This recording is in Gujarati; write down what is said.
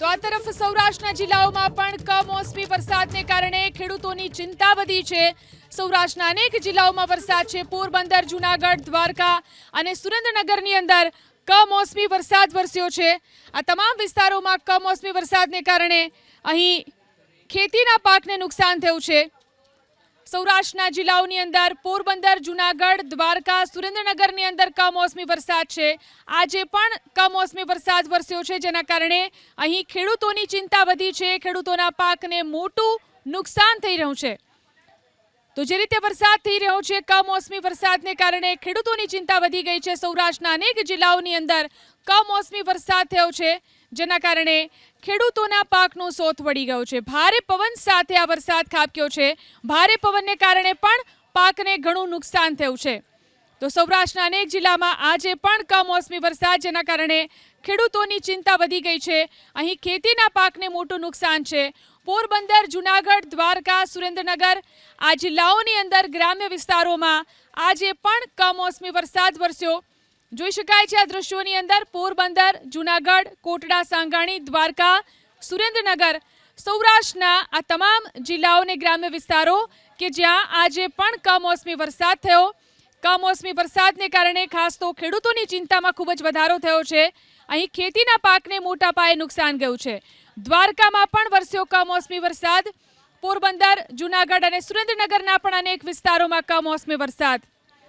તો આ તરફ સૌરાષ્ટ્રના જિલ્લાઓમાં પણ કમોસમી વરસાદને કારણે ખેડૂતોની ચિંતા વધી છે. સૌરાષ્ટ્રના અનેક જિલ્લાઓમાં વરસાદ છે. પોરબંદર, જુનાગઢ, દ્વારકા અને સુરેન્દ્રનગરની અંદર કમોસમી વરસાદ વરસ્યો છે. આ તમામ વિસ્તારોમાં કમોસમી વરસાદને કારણે અહીં ખેતીના પાકને નુકસાન થયું છે. સૌરાષ્ટ્રના જિલ્લાઓની અંદર, પોરબંદર, જુનાગઢ, દ્વારકા, સુરેન્દ્રનગરની અંદર કમોસમી વરસાદ છે. આજે પણ કમોસમી વરસાદ વરસ્યો છે, જેના કારણે અહીં ખેડૂતોની ચિંતા વધી છે. ખેડૂતોના પાકને મોટું નુકસાન થઈ રહ્યું છે. તો જે રીતે વરસાદ થઈ રહ્યો છે, કમોસમી વરસાદને કારણે ખેડૂતોની ચિંતા વધી ગઈ છે. સૌરાષ્ટ્રના અનેક જિલ્લાઓની અંદર કમોસમી વરસાદ થયો છે, જેના કારણે ખેડૂતોના પાકનો સોથ વળી ગયો છે. ભારે પવન સાથે આ વરસાદ ખાબક્યો છે. ભારે પવનને કારણે પણ પાકને ઘણું નુકસાન થયું છે. તો સૌરાષ્ટ્રના અનેક જિલ્લામાં આજે પણ કમોસમી વરસાદ, જેના કારણે ખેડૂતોની ચિંતા વધી ગઈ છે. અહીં ખેતીના પાકને મોટું નુકસાન છે. પોરબંદર, જુનાગઢ, દ્વારકા, સુરેન્દ્રનગર આ જિલ્લાઓની અંદર ગ્રામ્ય વિસ્તારોમાં આજે પણ કમોસમી વરસાદ વરસ્યો. જોઈ શકાય છે આ દ્રશ્યોની અંદર પોરબંદર, જુનાગઢ, કોટડા, સાંગાણી, દ્વારકા, સુરેન્દ્રનગર, સૌરાષ્ટ્રના આ તમામ જિલ્લાઓને ગ્રામ્ય વિસ્તારો કે જ્યાં આજે પણ કમોસમી વરસાદ થયો. કમોસમી વરસાદને કારણે ખાસ તો ખેડૂતોની ચિંતામાં ખૂબ જ વધારો થયો છે. અહીં ખેતીના પાકને મોટા પાયે નુકસાન ગયું છે. દ્વારકામાં પણ વરસ્યો કમોસમી વરસાદ. પોરબંદર, જુનાગઢ અને સુરેન્દ્રનગરના પણ અનેક વિસ્તારોમાં કમોસમી વરસાદ.